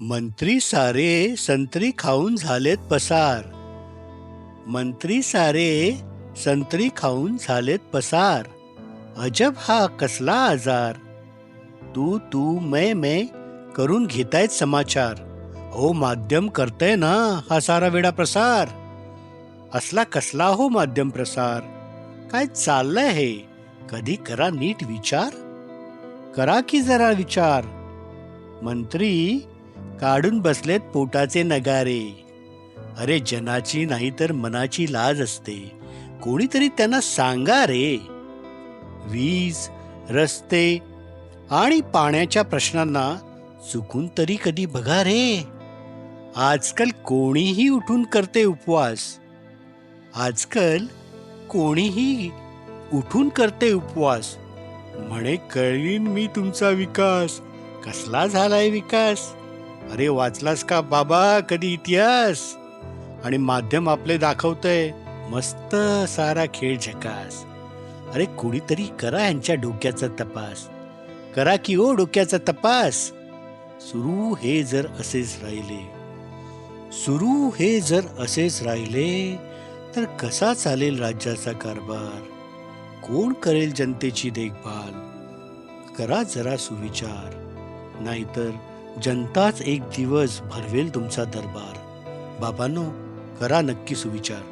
मंत्री सारे संत्री खाऊन झालेत पसार. मंत्री सारे संत्री खाऊन झालेत पसार. अजब हा कसला आजार. तू तू मै मै करून घेतायत समाचार. हो माध्यम करतय ना हा सारा वेडा प्रसार. असला कसला हो माध्यम प्रसार. काय चाललंय हे? कधी करा नीट विचार? करा की जरा विचार. मंत्री काढून बसलेत पोटाचे नगारे. अरे जनाची नाही तर मनाची लाज असते. कोणीतरी त्यांना सांगा रे. वीज रस्ते आणि पाण्याच्या प्रश्नांना चुकून तरी कधी बघा रे. आजकाल कोणीही उठून करते उपवास. आजकाल कोणीही उठून करते उपवास. म्हणे कळीन मी तुमचा विकास. कसला झालाय विकास? अरे वाचलास का बाबा कधी इतिहास? आणि माध्यम आपले दाखवतंय. मस्त सारा खेळ झकास. अरे कोणीतरी करा यांच्या डोक्याचा तपास. करा की ओ डोक्याचा तपास. सुरू हे जर असेच राहिले. सुरू हे जर असेच राहिले तर कसा चालेल राज्याचा कारभार? कोण करेल जनतेची देखभाल? करा जरा सुविचार. नाहीतर जनताच एक दिवस भरवेल तुमचा दरबार. बाबांनो करा नक्की सुविचार.